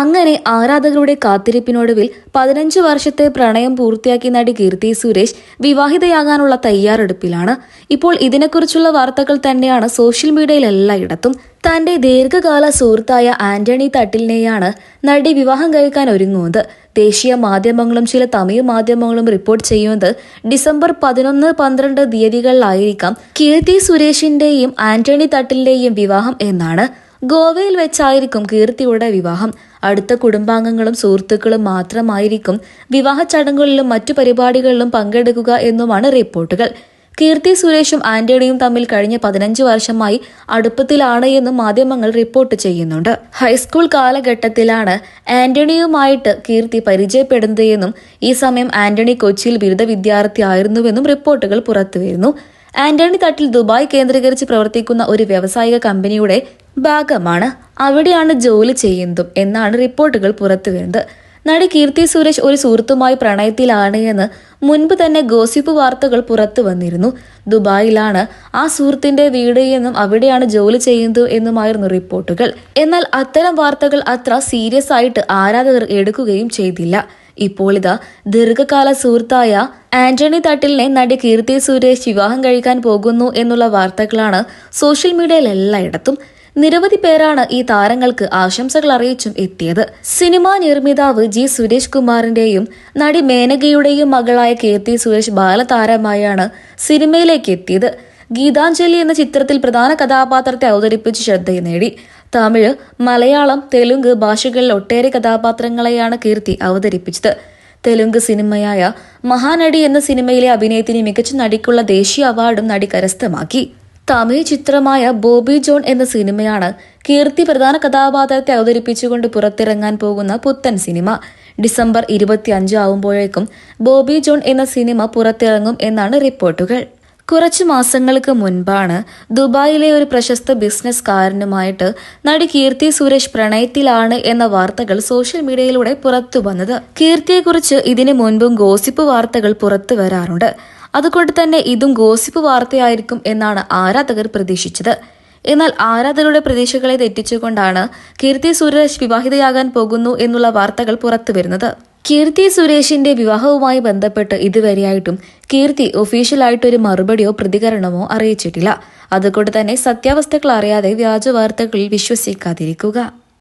അങ്ങനെ ആരാധകരുടെ കാത്തിരിപ്പിനൊടുവിൽ പതിനഞ്ച് വർഷത്തെ പ്രണയം പൂർത്തിയാക്കി നടി കീർത്തി സുരേഷ് വിവാഹിതയാകാനുള്ള തയ്യാറെടുപ്പിലാണ്. ഇപ്പോൾ ഇതിനെക്കുറിച്ചുള്ള വാർത്തകൾ തന്നെയാണ് സോഷ്യൽ മീഡിയയിൽ എല്ലായിടത്തും. തന്റെ ദീർഘകാല സുഹൃത്തായ ആന്റണി തട്ടിലിനെയാണ് നടി വിവാഹം കഴിക്കാൻ ഒരുങ്ങുന്നത്. ദേശീയ മാധ്യമങ്ങളും ചില തമിഴ് മാധ്യമങ്ങളും റിപ്പോർട്ട് ചെയ്യുന്നത് ഡിസംബർ പതിനൊന്ന് പന്ത്രണ്ട് തീയതികളിലായിരിക്കാം കീർത്തി സുരേഷിന്റെയും ആന്റണി തട്ടിലിന്റെയും വിവാഹം എന്നാണ്. ഗോവയിൽ വെച്ചായിരിക്കും കീർത്തിയുടെ വിവാഹം. അടുത്ത കുടുംബാംഗങ്ങളും സുഹൃത്തുക്കളും മാത്രമായിരിക്കും വിവാഹ ചടങ്ങുകളിലും മറ്റു പരിപാടികളിലും പങ്കെടുക്കുക എന്നുമാണ് റിപ്പോർട്ടുകൾ. കീർത്തി സുരേഷും ആന്റണിയും തമ്മിൽ കഴിഞ്ഞ പതിനഞ്ച് വർഷമായി അടുപ്പത്തിലാണ് എന്നും മാധ്യമങ്ങൾ റിപ്പോർട്ട് ചെയ്യുന്നുണ്ട്. ഹൈസ്കൂൾ കാലഘട്ടത്തിലാണ് ആന്റണിയുമായിട്ട് കീർത്തി പരിചയപ്പെടുന്നത് എന്നും ഈ സമയം ആന്റണി കൊച്ചിയിൽ ബിരുദ വിദ്യാർത്ഥി ആയിരുന്നുവെന്നും റിപ്പോർട്ടുകൾ പുറത്തുവരുന്നു. ആന്റണി തട്ടിൽ ദുബായ് കേന്ദ്രീകരിച്ച് പ്രവർത്തിക്കുന്ന ഒരു വ്യവസായിക കമ്പനിയുടെ ഭാഗമാണ്. അവിടെയാണ് ജോലി ചെയ്യുന്നതും എന്നാണ് റിപ്പോർട്ടുകൾ പുറത്തു വരുന്നത്. നടി കീർത്തി സുരേഷ് ഒരു സുഹൃത്തുമായി പ്രണയത്തിലാണ് എന്ന് മുൻപ് തന്നെ ഗോസിപ്പ് വാർത്തകൾ പുറത്തു വന്നിരുന്നു. ദുബായിലാണ് ആ സുഹൃത്തിന്റെ വീട് എന്നും അവിടെയാണ് ജോലി ചെയ്യുന്നത് എന്നുമായിരുന്നു റിപ്പോർട്ടുകൾ. എന്നാൽ അത്തരം വാർത്തകൾ അത്ര സീരിയസ് ആയിട്ട് ആരാധകർ എടുക്കുകയും ചെയ്തില്ല. ഇപ്പോൾ ഇതാ ദീർഘകാല സുഹൃത്തായ ആന്റണി തട്ടിലിനെ നടി കീർത്തി സുരേഷ് വിവാഹം കഴിക്കാൻ പോകുന്നു എന്നുള്ള വാർത്തകളാണ് സോഷ്യൽ മീഡിയയിൽ എല്ലായിടത്തും. നിരവധി പേരാണ് ഈ താരങ്ങൾക്ക് ആശംസകൾ അറിയിച്ചും എത്തിയത്. സിനിമാ നിർമ്മിതാവ് ജി സുരേഷ് കുമാറിന്റെയും നടി മേനകയുടെയും മകളായ കീർത്തി സുരേഷ് ബാലതാരമായാണ് സിനിമയിലേക്ക് എത്തിയത്. ഗീതാഞ്ജലി എന്ന ചിത്രത്തിൽ പ്രധാന കഥാപാത്രത്തെ അവതരിപ്പിച്ച് ശ്രദ്ധ നേടി. തമിഴ് മലയാളം തെലുങ്ക് ഭാഷകളിൽ ഒട്ടേറെ കഥാപാത്രങ്ങളെയാണ് കീർത്തി അവതരിപ്പിച്ചത്. തെലുങ്ക് സിനിമയായ മഹാനടി എന്ന സിനിമയിലെ അഭിനയത്തിന് മികച്ച നടിക്കുള്ള ദേശീയ അവാർഡും നടി കരസ്ഥമാക്കി. തമിഴ് ചിത്രമായ ബോബി ജോൺ എന്ന സിനിമയാണ് കീർത്തി പ്രധാന കഥാപാത്രത്തെ അവതരിപ്പിച്ചുകൊണ്ട് പുറത്തിറങ്ങാൻ പോകുന്ന പുത്തൻ സിനിമ. ഡിസംബർ ഇരുപത്തി ആവുമ്പോഴേക്കും ബോബി ജോൺ എന്ന സിനിമ പുറത്തിറങ്ങും എന്നാണ് റിപ്പോർട്ടുകൾ. കുറച്ചു മാസങ്ങൾക്ക് മുൻപാണ് ദുബായിലെ ഒരു പ്രശസ്ത ബിസിനസ്സുകാരനുമായിട്ട് നടി കീർത്തി സുരേഷ് പ്രണയത്തിലാണ് എന്ന വാർത്തകൾ സോഷ്യൽ മീഡിയയിലൂടെ പുറത്തു വന്നത് കീർത്തിയെക്കുറിച്ച് ഇതിനു മുൻപും ഗോസിപ്പ് വാർത്തകൾ പുറത്തു വരാറുണ്ട് അതുകൊണ്ട് തന്നെ ഇതും ഗോസിപ്പ് വാർത്തയായിരിക്കും എന്നാണ് ആരാധകർ പ്രതീക്ഷിച്ചത്. എന്നാൽ ആരാധകരുടെ പ്രതീക്ഷകളെ തെറ്റിച്ചുകൊണ്ടാണ് കീർത്തി സുരേഷ് വിവാഹിതയാകാൻ പോകുന്നു എന്നുള്ള വാർത്തകൾ പുറത്തു വരുന്നത്. കീർത്തി സുരേഷിന്റെ വിവാഹവുമായി ബന്ധപ്പെട്ട് ഇതുവരെയായിട്ടും കീർത്തി ഒഫീഷ്യലായിട്ടൊരു മറുപടിയോ പ്രതികരണമോ അറിയിച്ചിട്ടില്ല. അതുകൊണ്ട് തന്നെ സത്യാവസ്ഥകൾ അറിയാതെ വ്യാജ വാർത്തകളിൽ വിശ്വസിക്കാതിരിക്കുക.